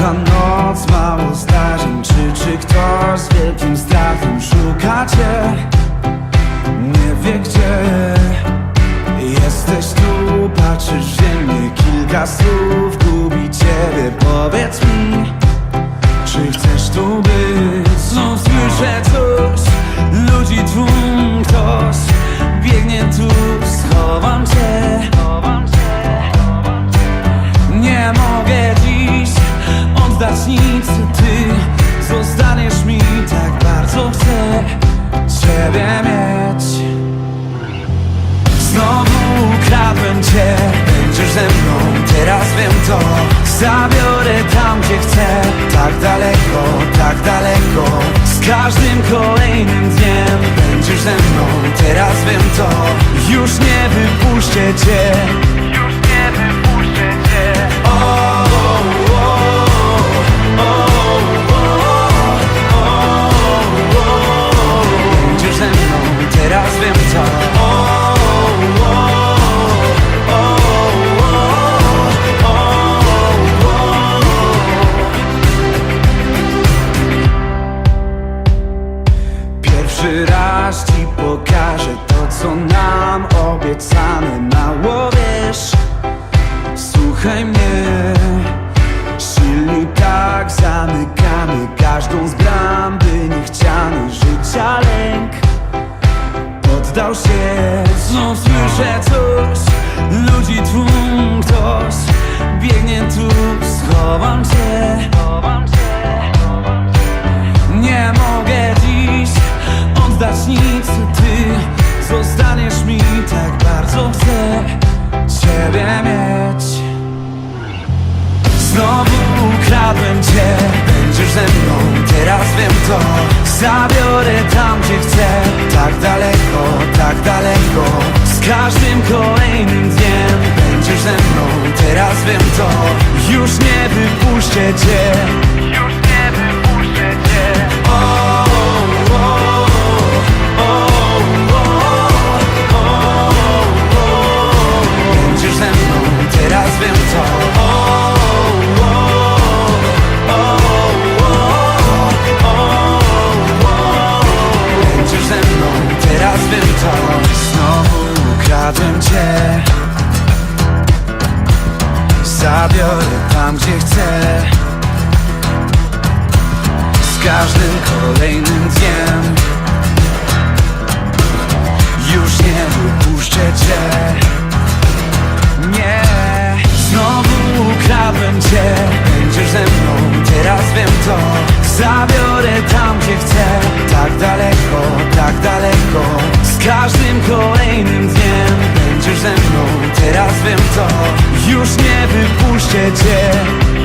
noc, mało zdarzeń Czy, czy ktoś z wielkim strachem szuka cię? Nie wie gdzie Jesteś tu, patrzysz w mnie Kilka słów gubi ciebie Powiedz mi, czy chcesz tu być? Kolejnym dniem. Będziesz ze mną, teraz wiem to. Już nie wypuszczę cię Poddał się, znów słyszę coś. Ludzi tłum, ktoś Biegnie tu, schowam cię Nie mogę dziś oddać nic. Ty zostaniesz mi tak bardzo chcę Ciebie mieć. Znowu ukradłem cię. Będziesz ze mną, teraz wiem to. Zabiorę cię. Zabiorę tam, gdzie chcę. Z każdym kolejnym dniem. Już nie wypuszczę cię. Nie. Znowu ukradłem cię. Będziesz ze mną, teraz wiem to. Zabiorę tam, gdzie chcę. Tak daleko, tak daleko. Z każdym kolejnym dniem ze mną, teraz wiem to. Już nie wypuszczę cię